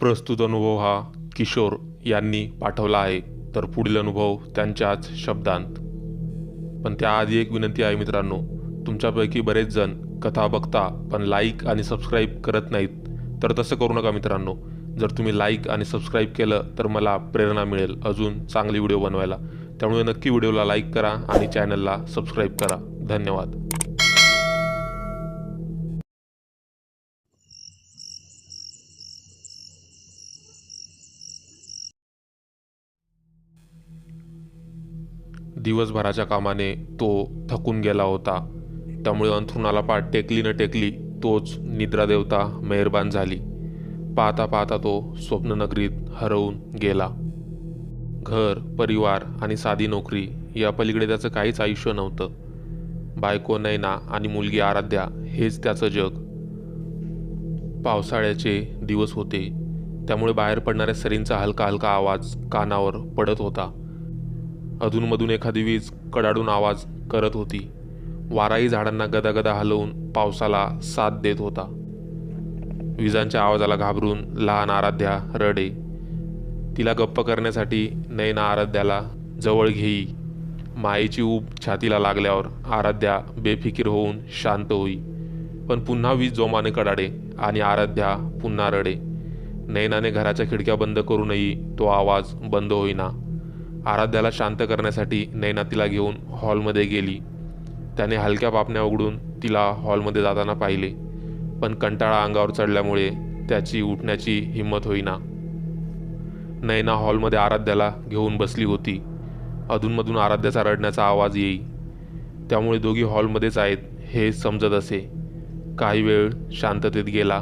प्रस्तुत अनुभव हा किशोर यांनी पाठवला आहे. तर पुढील अनुभव त्यांच्याच शब्दांत. पण त्याआधी एक विनंती आहे मित्रांनो तुमच्यापैकी बरेच जण कथा बघता पण लाईक आणि सबस्क्राईब करत नाहीत तर तसं करू नका मित्रांनो. जर तुम्ही लाईक आणि सबस्क्राईब केलं तर मला प्रेरणा मिळेल अजून चांगली व्हिडिओ बनवायला. त्यामुळे नक्की व्हिडिओला लाईक करा आणि चॅनलला सबस्क्राईब करा. धन्यवाद. दिवसभराच्या कामाने तो थकून गेला होता. त्यामुळे अंथरुणाला पाठ टेकली न टेकली तोच निद्रादेवता मेहरबान झाली. पाहता पाहता तो स्वप्ननगरीत हरवून गेला. घर परिवार आणि साधी नोकरी या पलीकडे त्याचं काहीच आयुष्य नव्हतं. बायको नैना आणि मुलगी आराध्या हेच त्याचं जग. पावसाळ्याचे दिवस होते. त्यामुळे बाहेर पडणाऱ्या सरींचा हलका हलका आवाज कानावर पडत होता. अधूनमधून एखादी वीज कडाडून आवाज करत होती. वाराही झाडांना गदागदा हलवून पावसाला साथ देत होता. विजांच्या आवाजाला घाबरून लहान आराध्या रडे. तिला गप्प करण्यासाठी नयना आराध्याला जवळ घेई. मायेची ऊब छातीला लागल्यावर आराध्या बेफिकीर होऊन शांत होई. पण पुन्हा वीज जोमाने कडाडे आणि आराध्या पुन्हा रडे. नयनाने घराच्या खिडक्या बंद करूनही तो आवाज बंद होईना. आराध्याला शांत करण्यासाठी नैना तिला घेऊन हॉलमध्ये गेली. त्याने हलक्या पापण्या उघडून तिला हॉलमध्ये जाताना पाहिले. पण कंटाळा अंगावर चढल्यामुळे त्याची उठण्याची हिंमत होईना. नैना हॉलमध्ये आराध्याला घेऊन बसली होती. अधूनमधून आराध्याचा रडण्याचा आवाज येई. त्यामुळे दोघी हॉलमध्येच आहेत हे समजत असे. काही वेळ शांततेत गेला.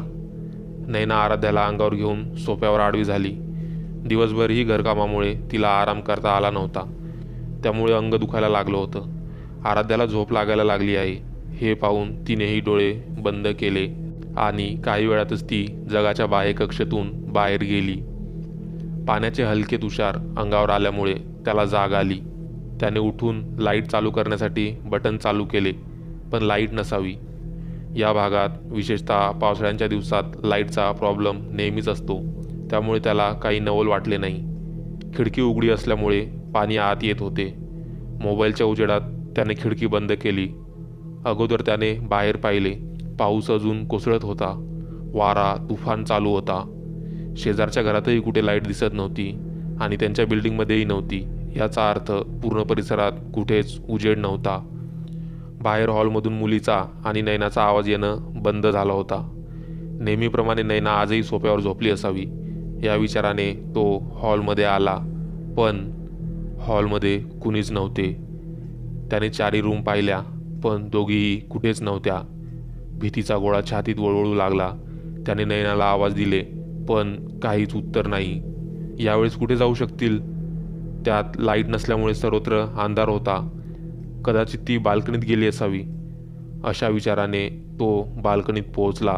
नैना आराध्याला अंगावर घेऊन सोप्यावर आडवी झाली. दिवसभरही घरकामामुळे तिला आराम करता आला नव्हता. त्यामुळे अंग दुखायला लागलं होतं. आराध्याला झोप लागायला लागली आहे. हे पाहून तिनेही डोळे बंद केले आणि काही वेळातच ती जगाच्या बाह्य कक्षेतून बाहेर गेली. पाण्याचे हलके तुषार अंगावर आल्यामुळे त्याला जाग आली. त्याने उठून लाइट चालू करण्यासाठी बटन चालू केले पण लाइट नसावी. या भागात विशेषतः पावसाळ्यांच्या दिवसात लाईटचा प्रॉब्लेम नेहमीच असतो. त्यामुळे त्याला काही नवल वाटले नाही. खिडकी उघडी असल्यामुळे पाणी आत येत होते. मोबाईलच्या उजेडात त्याने खिडकी बंद केली. अगोदर त्याने बाहेर पाहिले. पाऊस अजून कोसळत होता. वारा तुफान चालू होता. शेजारच्या घरातही कुठे लाइट दिसत नव्हती आणि त्यांच्या बिल्डिंगमध्येही नव्हती. याचा अर्थ पूर्ण परिसरात कुठेच उजेड नव्हता. बाहेर हॉलमधून मुलीचा आणि नैनाचा आवाज येणं बंद झाला होता. नेहमीप्रमाणे नैना आजही सोप्यावर झोपली असावी. या विचाराने तो हॉलमध्ये आला. पण हॉलमध्ये कुणीच नव्हते. त्याने चारी रूम पाहिल्या पण दोघीही कुठेच नव्हत्या. भीतीचा गोळा छातीत वळवळू लागला. त्याने नयनाला आवाज दिले पण काहीच उत्तर नाही. यावेळेस कुठे जाऊ शकतील? त्यात लाइट नसल्यामुळे सर्वत्र अंधार होता. कदाचित ती बाल्कनीत गेली असावी. अशा विचाराने तो बाल्कनीत पोहोचला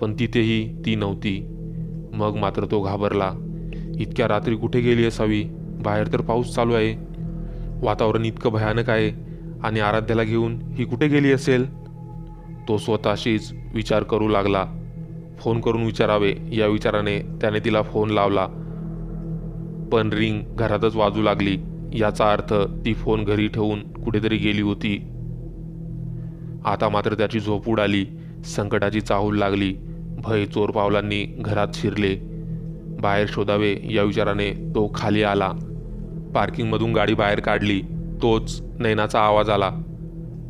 पण तिथेही ती नव्हती. मग मात्र तो घाबरला. इतक्या रात्री कुठे गेली असावी? बाहेर तर पाऊस चालू आहे. वातावरण इतकं भयानक आहे. आणि आराध्याला घेऊन ही कुठे गेली असेल? तो स्वतःशीच विचार करू लागला. फोन करून विचारावे. या विचाराने त्याने तिला फोन लावला. पण रिंग घरातच वाजू लागली. याचा अर्थ ती फोन घरी ठेवून कुठेतरी गेली होती. आता मात्र त्याची झोप उडाली. संकटाची चाहूल लागली. भय चोर पावलांनी घरात शिरले. बाहेर शोधावे या विचाराने तो खाली आला. पार्किंगमधून गाडी बाहेर काढली. तोच नैनाचा आवाज आला.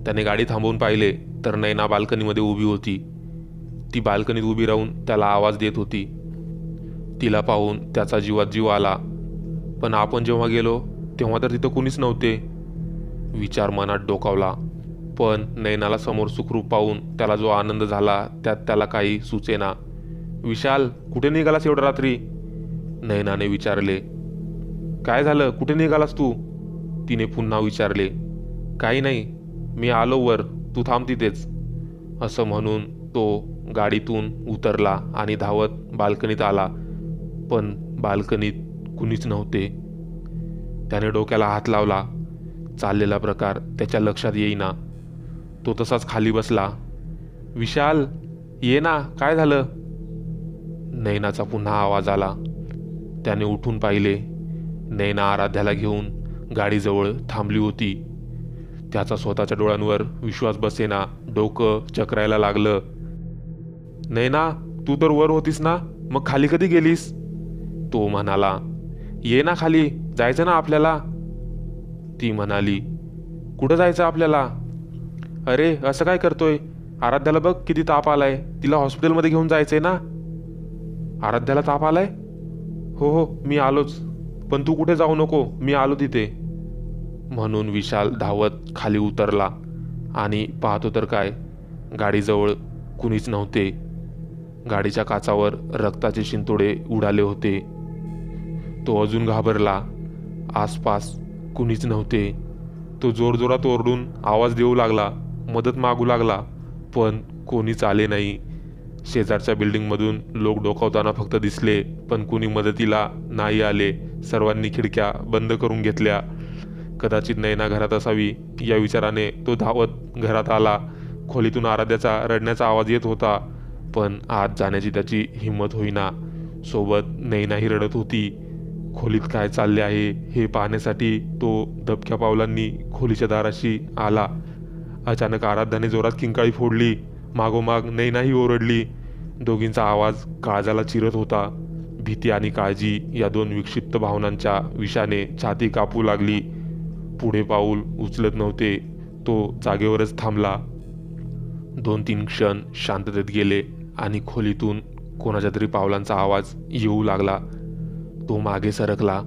त्याने गाडी थांबवून पाहिले तर नैना बाल्कनीमध्ये उभी होती. ती बाल्कनीत उभी राहून त्याला आवाज देत होती. तिला पाहून त्याचा जीवात जीव आला. पण आपण जेव्हा गेलो तेव्हा तर तिथं कुणीच नव्हते. विचार मनात डोकावला. पण नयनाला समोर सुखरूप पाहून त्याला जो आनंद झाला त्यात त्याला काही सुचेना. विशाल कुठे निघालास एवढ्या रात्री? नयनाने विचारले. काय झालं? कुठे निघालास तू? तिने पुन्हा विचारले. काही नाही. मी आलो वर. तू थांब तिथेच. असं म्हणून तो गाडीतून उतरला आणि धावत बाल्कनीत आला. पण बाल्कनीत कुणीच नव्हते. त्याने डोक्याला हात लावला. चाललेला प्रकार त्याच्या लक्षात येईना. तो तसाच खाली बसला. विशाल ये ना काय झालं? नैनाचा पुन्हा आवाज आला. त्याने उठून पाहिले. नैना आराध्याला घेऊन गाडीजवळ थांबली होती. त्याचा स्वतःच्या डोळ्यांवर विश्वास बसेना डोकं चक्रायला लागलं. नैना तू तर वर होतीस ना? मग खाली कधी गेलीस? तो म्हणाला. ये ना खाली जायचं ना आपल्याला? ती म्हणाली. कुठं जायचं आपल्याला? अरे असं काय करतोय? आराध्याला बघ किती ताप आलाय. तिला हॉस्पिटलमध्ये घेऊन जायचंय ना. आराध्याला ताप आलाय? हो हो मी आलोच. पण तू कुठे जाऊ नको मी आलो तिथे. म्हणून विशाल धावत खाली उतरला. आणि पाहतो तर काय गाडीजवळ कुणीच नव्हते. गाडीच्या काचावर रक्ताचे शिंतोडे उडाले होते. तो अजून घाबरला. आसपास कुणीच नव्हते. तो जोरजोरात ओरडून आवाज देऊ लागला. मदत मागू लागला पण कोणीच आले नाही. शेजारच्या बिल्डिंगमधून लोक डोकावताना फक्त दिसले पण कुणी मदतीला नाही आले. सर्वांनी खिडक्या बंद करून घेतल्या. कदाचित नैना घरात असावी या विचाराने तो धावत घरात आला. खोलीतून आराध्याचा रडण्याचा आवाज येत होता पण आत जाण्याची त्याची हिंमत होईना. सोबत नैनाही रडत होती. खोलीत काय चालले आहे हे पाहण्यासाठी तो दबक्या पावलांनी खोलीच्या दाराशी आला. अचानक आराध्याने जोरात किंकाळी फोडली. मागोमाग नैनाही ओरडली. दोघींचा आवाज काळजाला चिरत होता. भीती आणि काळजी या दोन विक्षिप्त भावनांच्या विषाने छाती कापू लागली. पुढे पाऊल उचलत नव्हते. तो जागेवरच थांबला. दोन तीन क्षण शांततेत गेले आणि खोलीतून कोणाच्या तरी पावलांचा आवाज येऊ लागला. तो मागे सरकला.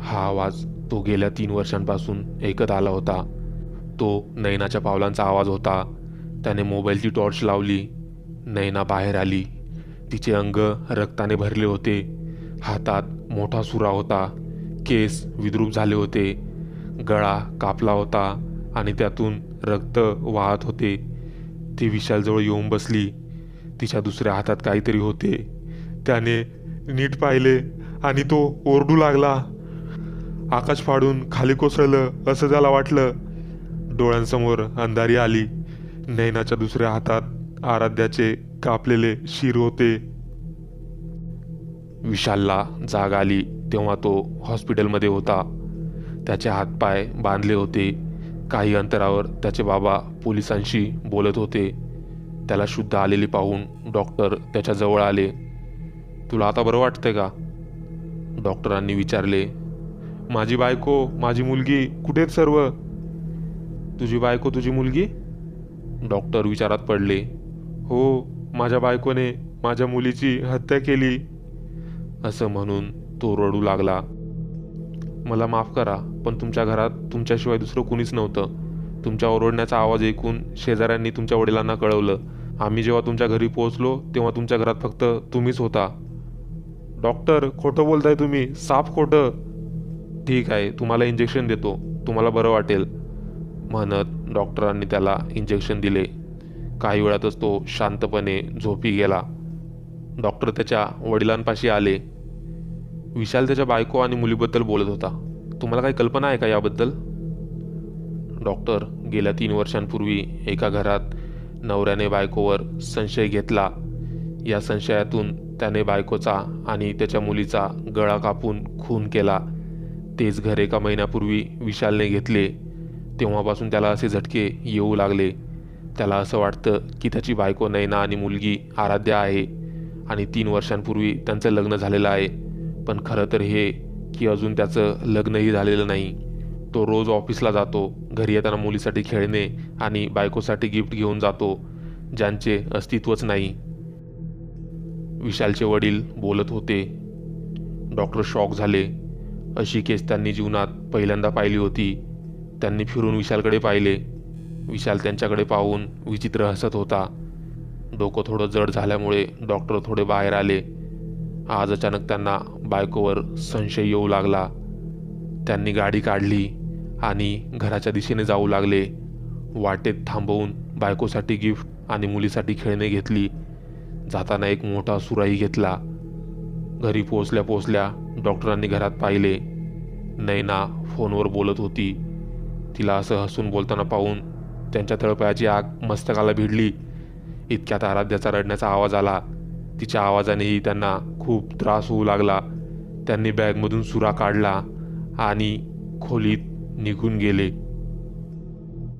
हा आवाज तो गेल्या तीन वर्षांपासून ऐकत आला होता. तो नैनाच्या पावलांचा आवाज होता. त्याने मोबाईलची टॉर्च लावली. नैना बाहेर आली. तिचे अंग रक्ताने भरले होते. हातात मोठा सुरा होता. केस विद्रूप झाले होते. गळा कापला होता आणि त्यातून रक्त वाहत होते. ती विशालजवळ येऊन बसली. तिच्या दुसऱ्या हातात काहीतरी होते. त्याने नीट पाहिले आणि तो ओरडू लागला. आकाश फाडून खाली कोसळलं असं त्याला वाटलं. डोळ्यांसमोर अंधारी आली. नैनाच्या दुसऱ्या हातात आराध्याचे कापलेले शिर होते. विशालला जाग आली तेव्हा तो हॉस्पिटलमध्ये होता. त्याचे हातपाय बांधले होते. काही अंतरावर त्याचे बाबा पोलिसांशी बोलत होते. त्याला शुद्ध आलेली पाहून डॉक्टर त्याच्याजवळ आले. तुला आता बरं वाटतंय का? डॉक्टरांनी विचारले. माझी बायको माझी मुलगी कुठेत सर्व? तुझी बायको तुझी मुलगी? डॉक्टर विचारात पडले. हो माझ्या बायकोने माझ्या मुलीची हत्या केली. असं म्हणून तो रडू लागला. मला माफ करा पण तुमच्या घरात तुमच्याशिवाय दुसरं कुणीच नव्हतं. तुमच्या ओरडण्याचा आवाज ऐकून शेजाऱ्यांनी तुमच्या वडिलांना कळवलं. आम्ही जेव्हा तुमच्या घरी पोहोचलो तेव्हा तुमच्या घरात फक्त तुम्हीच होता. डॉक्टर खोटं बोलताय तुम्ही. साफ खोटं. ठीक आहे तुम्हाला इंजेक्शन देतो. तुम्हाला बरं वाटेल. म्हणत डॉक्टरांनी त्याला इंजेक्शन दिले. काही वेळातच तो शांतपणे झोपी गेला. डॉक्टर त्याच्या वडिलांपाशी आले. विशाल त्याच्या बायको आणि मुलीबद्दल बोलत होता. तुम्हाला काही कल्पना आहे का याबद्दल? डॉक्टर गेल्या तीन वर्षांपूर्वी एका घरात नवऱ्याने बायकोवर संशय घेतला. या संशयातून त्याने बायकोचा आणि त्याच्या मुलीचा गळा कापून खून केला. तेच घर एका महिन्यापूर्वी विशालने घेतले. तेव्हापासून त्याला असे झटके येऊ लागले. त्याला असं वाटतं की त्याची बायको नैना आणि मुलगी आराध्या आहे आणि तीन वर्षांपूर्वी त्यांचं लग्न झालेलं आहे. पण खरं तर हे की अजून त्याचं लग्नही झालेलं नाही. तो रोज ऑफिसला जातो घरी येताना मुलीसाठी खेळणे आणि बायकोसाठी गिफ्ट घेऊन जातो ज्यांचे अस्तित्वच नाही. विशालचे वडील बोलत होते डॉक्टर शॉक झाले. अशी केस त्यांनी जीवनात पहिल्यांदा पाहिली होती. त्यांनी फिरून विशालकडे पाहिले. विशाल त्यांच्याकडे पाहून विचित्र हसत होता. डोकं थोडं जड झाल्यामुळे डॉक्टर थोडे बाहेर आले. आज अचानक त्यांना बायकोवर संशय येऊ लागला. त्यांनी गाडी काढली आणि घराच्या दिशेने जाऊ लागले. वाटेत थांबवून बायकोसाठी गिफ्ट आणि मुलीसाठी खेळणे घेतली. जाताना एक मोठा सुराही घेतला. घरी पोचल्या पोचल्या डॉक्टरांनी घरात पाहिले. नैना फोनवर बोलत होती. तिला असं हसून बोलताना पाहून त्यांच्या तळपायाची आग मस्तकाला भिडली. इतक्यात आराध्याचा रडण्याचा आवाज आला. तिच्या आवाजानेही त्यांना खूप त्रास होऊ लागला. त्यांनी बॅगमधून सुरा काढला आणि खोलीत निघून गेले.